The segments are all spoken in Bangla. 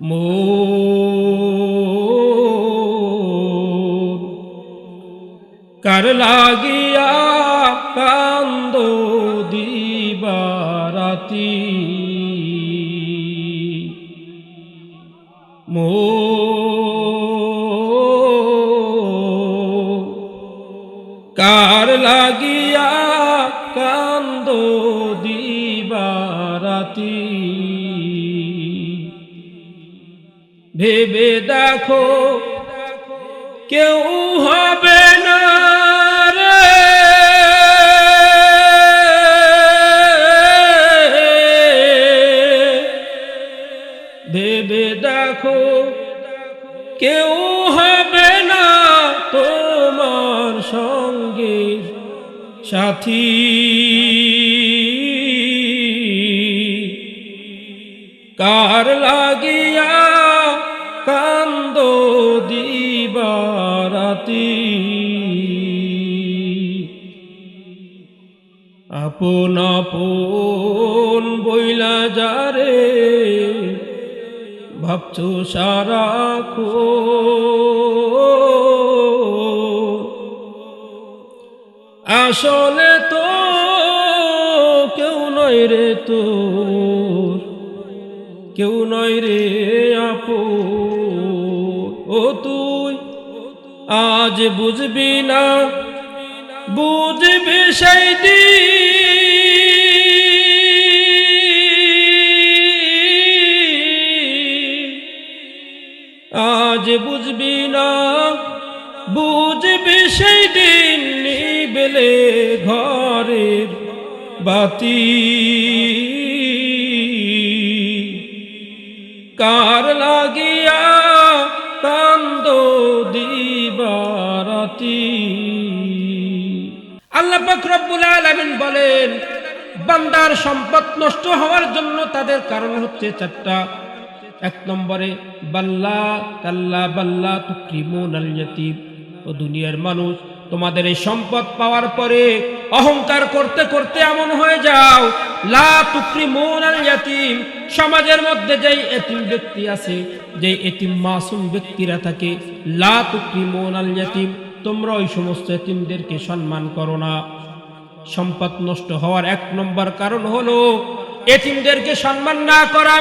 মোর। কার লাগিয়া কান্দ দিবারাতি? মোর। কার লাগিয়া কান্দ দিবারাতি? ভেবে দেখো কেউ হবে না ভেবে দেখো কেউ হবে না তোমার সঙ্গে সাথী। আপন আপন বইলা যারে ভাবছ সারা খো আসলে তো কেউ নয় রে তোর, কেউ নয় রে আপু ও তুই আজ বুঝবি না, বুঝবি সেই দিন। সেই দিন নিবেলে ঘরের বাতি। কার লাগিয়া কান্দ দিবারাতি? আল্লাহ রব্বুল আলামিন বলেন, বান্দার সম্পদ নষ্ট হওয়ার জন্য তাদের কারণ হচ্ছে চারটা। এক নম্বরে, বাল্লা কাল্লা বাল্লা তুক্রিমুন আল ও দুনিয়ার মানুষ, তোমাদের এই সম্পদ পাওয়ার পরে অহংকার করতে করতে এমন হয়ে যাও, লা তুক্রিমুন আল ইয়াতিম, সমাজের মধ্যে যেই এতিম ব্যক্তি আছে, যেই এতিম মাসুম ব্যক্তিরা থাকে, লা তুক্রিমুন আল ইয়াতিম, তোমরা ওই সমস্ত এতিমদেরকে সম্মান করো না। সম্পদ নষ্ট হওয়ার এক নম্বর কারণ হলো, এতিমদেরকে সম্মান না করা।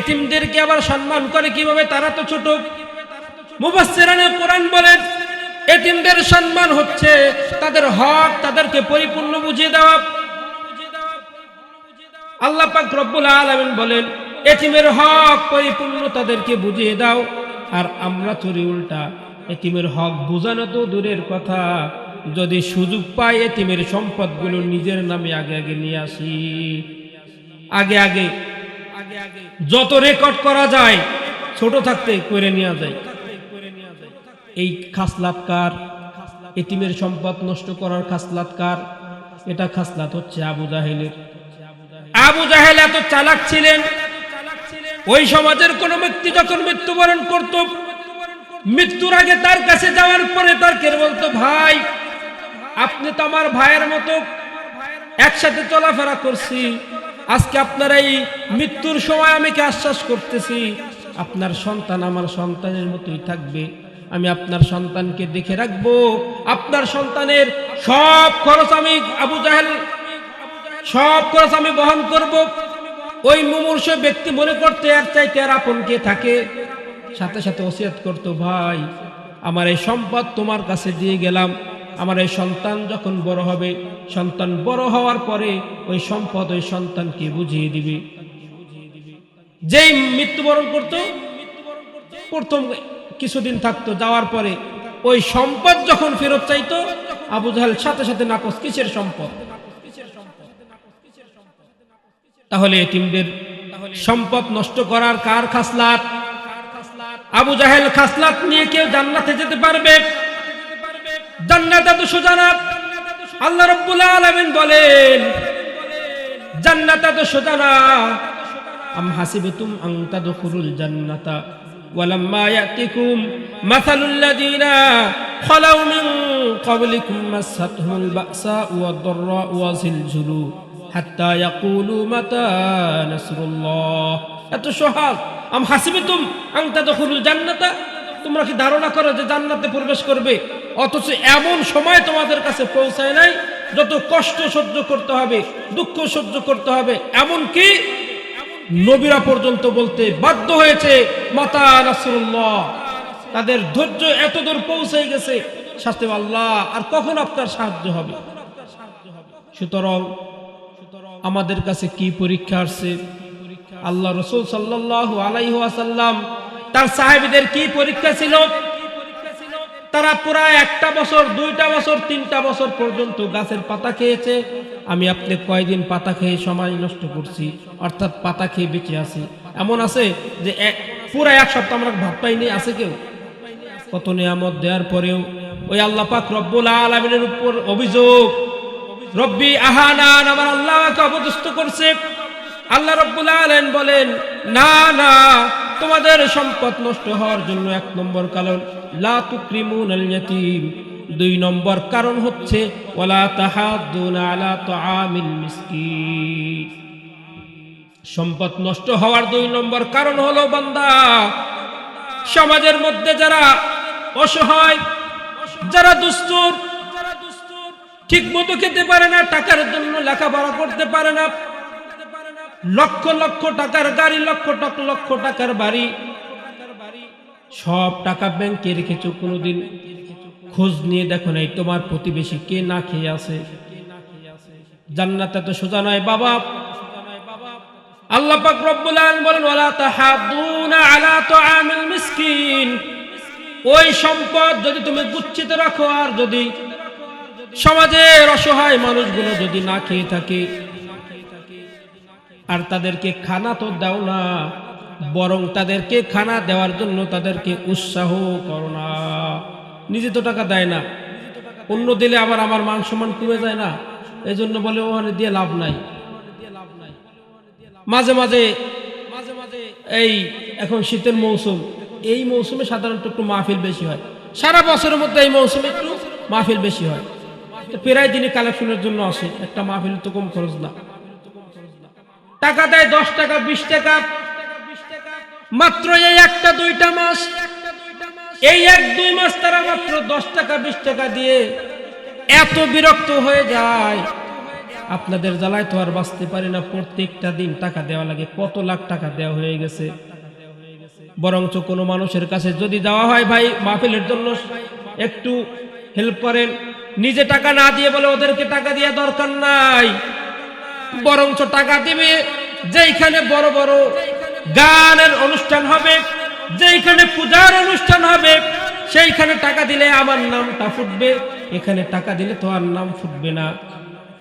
এতিমদেরকে আবার সম্মান করে কীভাবে? তারা তো ছোট। মুবাসসিরানে কোরআন বলেন, এতিমদের সম্মান হচ্ছে তাদের হক তাদেরকে পরিপূর্ণ বুঝিয়ে দেওয়া। আল্লাহ পাক রব্বুল আলামিন বলেন, এতিমের হক পরিপূর্ণ তাদেরকে বুঝিয়ে দাও। আর আমরা চুরি উল্টা, এতিমের হক বোঝানো তো দূরের কথা। যদি সুযোগ পাই এতিমের সম্পদগুলো নিজের নামে আগে আগে নিয়ে আসি। আগে আগে, যত রেকর্ড করা যায়, ছোট থাকতে করে নেওয়া যায়। এই খাসলাতকার এতিমের সম্পদ নষ্ট করার খাসলাতকার এটা খাসলাত হচ্ছে আবু জাহেলের। আবু জাহেল এত চালাক ছিলেন, ওই সমাজের কোন ব্যক্তি যখন মৃত্যুবরণ করত, মৃত্যুর আগে তার কাছে যাওয়ার পরে তার কে বলতো, ভাই, আপনি তো আমার ভাইয়ের মতো একসাথে চলাফেরা করছি। আজকে আপনার এই মৃত্যুর সময় আমি কি আশ্বাস করতেছি? আপনার সন্তান আমার সন্তানের মতোই থাকবে। আমি আপনার সন্তানকে দেখে রাখব। আপনার সন্তানের সব খরচ আমি আবু জাহেল, সব খরচ আমি বহন করব। ওই মুমূর্ষ ব্যক্তি মনে করতে আর চাইতে আর আপন কে থাকে। সাথে সাথে ওসিয়াত করতো, ভাই, আমার এই সম্পদ তোমার কাছে দিয়ে গেলাম। আমার এই সন্তান যখন বড় হবে, সন্তান বড় হওয়ার পরে ওই সম্পদ ওই সন্তানকে বুঝিয়ে দিবে। যেই মৃত্যুবরণ করত, প্রথম কিছুদিন থাকতো, যাওয়ার পরে ওই সম্পদ যখন ফেরত চাইতো, আবু জাহেল সাথে সাথে নাকচ কিসের সম্পদ? তাহলে এটিমদের সম্পদ নষ্ট করার কার খাসলাত? আবু জাহেল খাসলাত নিয়ে কেউ জান্নাতে যেতে পারবে? জান্নাত এত সোজা না। আল্লাহ রাব্বুল আলামিন বলেন, জান্নাত এত সোজা না। আম হাসিবতুম আন তাদখুলুল জান্নাতা। ولما يأتكم مثل الذين خلوا من قبلكم مستهم البأساء والضراء وزلزلوا حتى يقولوا متى نصر الله এত সহজ আম হাসিবে তুম আংতা দখলুল জান্নাতা তোমরা কি ধারণা করো যে জান্নাতে প্রবেশ করবে অথচ এমন সময় তোমাদের কাছে পৌঁছায় নাই যত কষ্ট সহ্য করতে হবে দুঃখ সহ্য করতে হবে এমন কি নবীরা পর্যন্ত বলতে বাধ্য হয়েছে, মাতা নাসরুল্লাহ তাদের ধৈর্য এত দূর পৌঁছে গেছে, শাস্তি আল্লাহ। আর কখন আপনার সাহায্য হবে? সুতরাং আমাদের কাছে কি পরীক্ষা আসছে? আল্লাহ রসুল সাল্লাহ আলাইহাসাল্লাম তার সাহেবদের কি পরীক্ষা ছিল? তারা প্রায় একটা বছর, দুইটা বছর, তিনটা বছর পর্যন্ত গাছের পাতা খেয়েছে। আমি আপনি কয়দিন পাতা খেয়ে সময় নষ্ট করছি, অর্থাৎ পাতা খেয়ে বেঁচে আছি। এমন আছে যে পুরা এক সপ্তাহ আমরা ভাত পাইনি, আছে কেউ? কত নিয়ামত দেওয়ার পরেও ওই আল্লাহ পাক রব্বুল আলমিনের উপর অভিযোগ, রব্বি আহানান আমার আল্লাহকে অপদস্থ করছে। আল্লাহ রব্বুল আলম বলেন, না না তোমাদের সম্পদ নষ্ট হওয়ার জন্য এক নম্বর কারণ দুই নম্বর কারণ হচ্ছে সম্পদ নষ্ট হওয়ার দুই নম্বর কারণ হলো বান্দা, সমাজের মধ্যে যারা অসহায়, যারা দুস্তুর, ঠিক মতো খেতে পারে না, টাকার জন্য লেখাপড়া করতে পারে না লক্ষ লক্ষ টাকার গাড়ি, লক্ষ লক্ষ টাকার বাড়ি। সব টাকা ব্যাংকে রেখেছো কোনোদিন? খোঁজ নিয়ে দেখো নাই, তোমার প্রতিবেশী কে না খেয়ে আছে? জান্নাতে তো সোজা নয়, বাবা। আল্লাহ পাক রব্বুল আলামিন বলেন, ওয়ালা তাহাদুনা আলা তুআমিল মিসকিন। ওই সম্পদ যদি তুমি গুচ্ছিত রাখো, আর যদি সমাজের অসহায় মানুষগুলো যদি না খেয়ে থাকে আর তাদেরকে খানা তো দাও না, বরং তাদেরকে খানা দেওয়ার জন্য তাদেরকে উৎসাহ করো না। নিজে তো টাকা দেয় না, অন্য দিলে আবার আমার মান সম্মান কমে যায় না। এই জন্য বলে ওখানে দিয়ে লাভ নাই। মাঝে মাঝে মাঝে মাঝে এই এখন শীতের মৌসুম, এই মৌসুমে সাধারণত একটু মাহফিল বেশি হয়। সারা বছরের মধ্যে এই মৌসুমে একটু মাহফিল বেশি হয়। প্রায় দিনই কালেকশনের জন্য আসে, একটা মাহফিল তো কম খরচ না। টাকা দেয় দশ টাকা, বিশ টাকা। মাত্র এই একটা, দুইটা মাস। এই এক, দুই মাস তারা মাত্র দশ টাকা, বিশ টাকা দিয়ে এত বিরক্ত হয়ে যায়। আপনাদের জ্বালায় তো আর বাঁচতে পারি না, প্রত্যেকটা দিন টাকা দেওয়া লাগে। কত লাখ টাকা দেওয়া হয়ে গেছে। বরঞ্চ কোনো মানুষের কাছে যদি দেওয়া হয়, ভাই, মাহফিলের জন্য একটু হেল্প করেন। নিজে টাকা না দিয়ে বলে ওদেরকে টাকা দেওয়া দরকার নাই। বরঞ্চ টাকা দিবে। যেখানে বড় বড় গানের অনুষ্ঠান হবে, যেইখানে পূজার অনুষ্ঠান হবে, সেইখানে টাকা দিলে আমার নামটা ফুটবে। এখানে টাকা দিলে তো আর নাম ফুটবে না।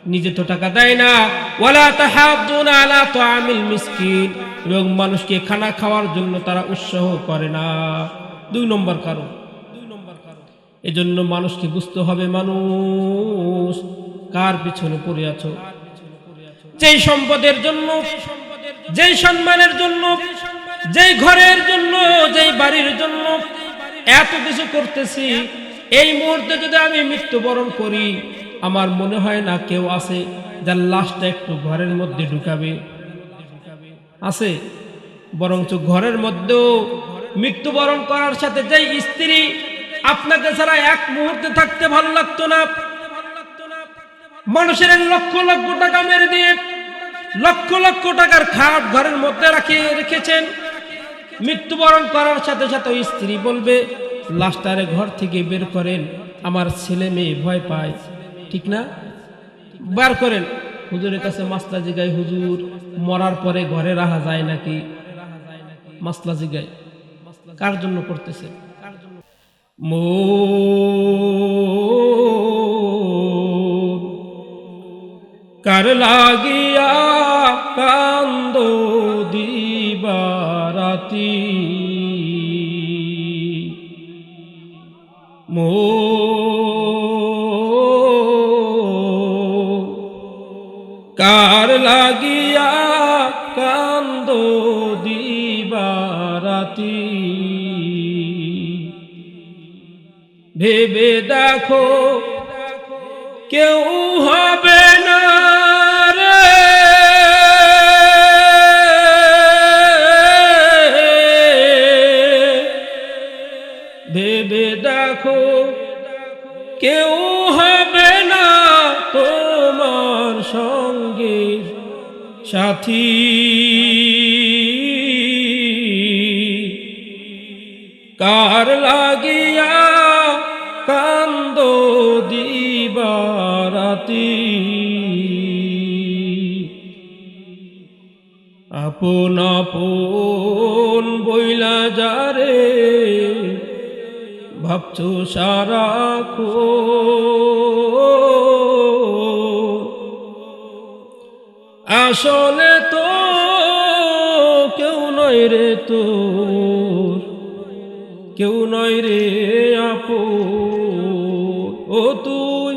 নিজে তো টাকা দেয় না। ওয়ালা তাহাদ্দুনা আলা তুআমিল মিসকিন। এবং মানুষকে খানা খাওয়ার জন্য তারা উৎসাহ করে না। দুই নম্বর কারণ দুই নম্বর কারণ। এজন্য মানুষকে বুঝতে হবে মানুষ কার পিছনে পড়ে আছো। যেই সম্পদের জন্য, যেই সম্মানের জন্য, যেই ঘরের জন্য, যেই বাড়ির জন্য এত কিছু করতেছি, এই মুহূর্তে যদি আমি মৃত্যুবরণ করি, আমার মনে হয় না কেউ আছে যার লাশটা একটু ঘরের মধ্যে ঢুকাবে। আছে, বরঞ্চ ঘরের মধ্যেও মৃত্যুবরণ করার সাথে যেই স্ত্রী আপনাকে ছাড়া এক মুহূর্তে থাকতে ভালো লাগতো না মানুষের লক্ষ লক্ষ টাকা মেরে দিয়ে, লক্ষ লক্ষ টাকার খাট ঘরের মধ্যে রাখিয়ে রেখেছেন। মৃত্যুবরণ করার সাথে সাথে স্ত্রী বলবে লাস্টারে ঘর থেকে বের করেন, আমার ছেলে মেয়ে ভয় পায়। ঠিক না? বার করেন। হুজুরের কাছে মাসলা জিগাই হুজুর, মরার পরে ঘরে রাখা যায় নাকি? মাসলা জিগাই কার জন্য করতেছে মোর কার লাগিয়া কান্দ দিবারাতি মো কার লাগিয়া কান্দ দিবারাতি ভেবে দেখো কেউ হবে না সাথী। কার লাগিয়া কান্দ দিবারাতি? আপন আপন বইলা যারে ভাবছ সারা আসলে তো কেউ নয় রে তোর, কেউ নয় রে আপো ও তুই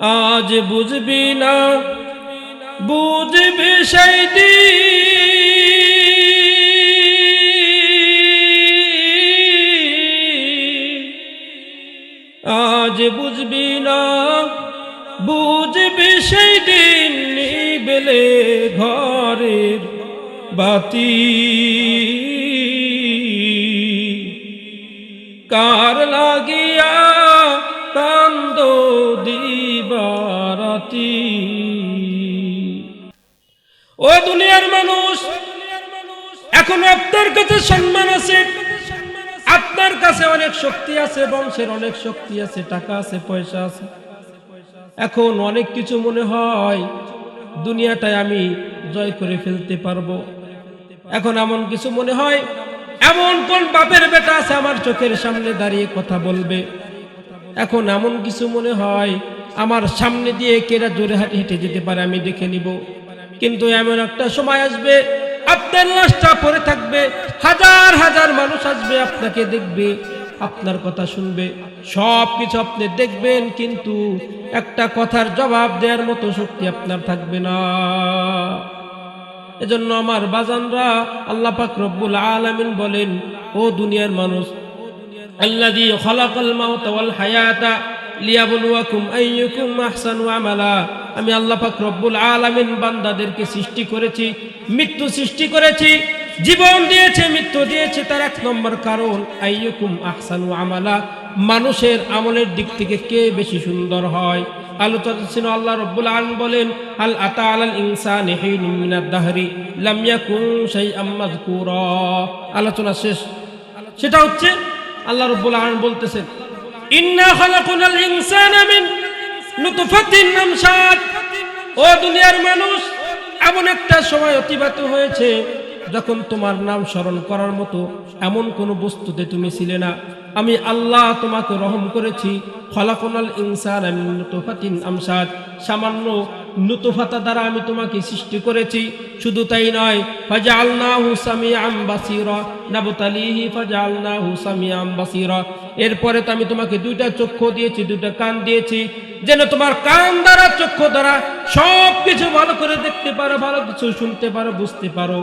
আজ বুঝবি না, বুঝবি সেই দিন। বাতি। কার লাগিয়া কান্দ দিবারাতি? ও দুনিয়ার মানুষ, এখন আপনার কাছে সম্মান আছে। আপনার কাছে অনেক শক্তি আছে, বংশের অনেক শক্তি আছে, টাকা আছে, পয়সা আছে। এখন অনেক কিছু মনে হয়, দুনিয়াটায় আমি জয় করে ফেলতে পারব। এখন এমন কিছু মনে হয়? এমন কোন বাপের বেটা আছে আমার চোখের সামনে দাঁড়িয়ে কথা বলবে? এখন এমন কিছু মনে হয়, আমার সামনে দিয়ে কেরা জোরে হাঁটে হেঁটে যেতে পারে আমি দেখে নিব। কিন্তু এমন একটা সময় আসবে, আপনার লাশটা পরে থাকবে, হাজার হাজার মানুষ আসবে, আপনাকে দেখবে, আপনার কথা শুনবে, সব কিছু আপনি দেখবেন, কিন্তু একটা কথার জবাব দেওয়ার মতো শক্তি আপনার থাকবে না। এজন্য আমার বাজানরা আল্লাহ পাক রব্বুল আলামিন বলেন, ও দুনিয়ার মানুষ, আল্লাযী খালাকাল মাউতা ওয়াল হায়াতা লিয়াবলুয়াকুম আইয়ুকুম আহসানু আমালা। আমি আল্লাহ পাক রব্বুল আলামিন বান্দাদেরকে সৃষ্টি করেছি, মৃত্যু সৃষ্টি করেছি, জীবন দিয়েছে, মৃত্যু দিয়েছে, তার এক নম্বর কারণ আইয়ুকুম আহসানু আমালা। মানুষের আমলের দিক থেকে কে বেশি সুন্দর হয়? আল্লাহ বলেন, আল ইনসান হিনুম মিনাদ দাহরি, লাম ইয়াকুন শাইআম মাযকুরা। আলোচনা শেষ। সেটা হচ্ছে ইন্না ও দুনিয়ার মানুষ, এমন একটা সময় অতিবাহিত হয়েছে যখন তোমার নাম স্মরণ করার মতো এমন কোনো বস্তুতে তুমি ছিলে না। আমি আল্লাহ তোমাকে রহম করেছি। ফলাকনাল ইনসান আমি নুতফাতিন আমসাদ। সামান্য নুতফাতা দ্বারা আমি তোমাকে সৃষ্টি করেছি। শুধু তাই নয় ফাজা আল্লাহ হুসামি আম বাসিরা, নাবতালিহি ফাজা আল্লাহ হুসামি আম বাসিরা। এরপরে তো আমি তোমাকে দুইটা চক্ষু দিয়েছি, দুইটা কান দিয়েছি। যেন তোমার কান দ্বারা, চক্ষু দ্বারা সব কিছু ভালো করে দেখতে পারো, ভালো কিছু শুনতে পারো, বুঝতে পারো।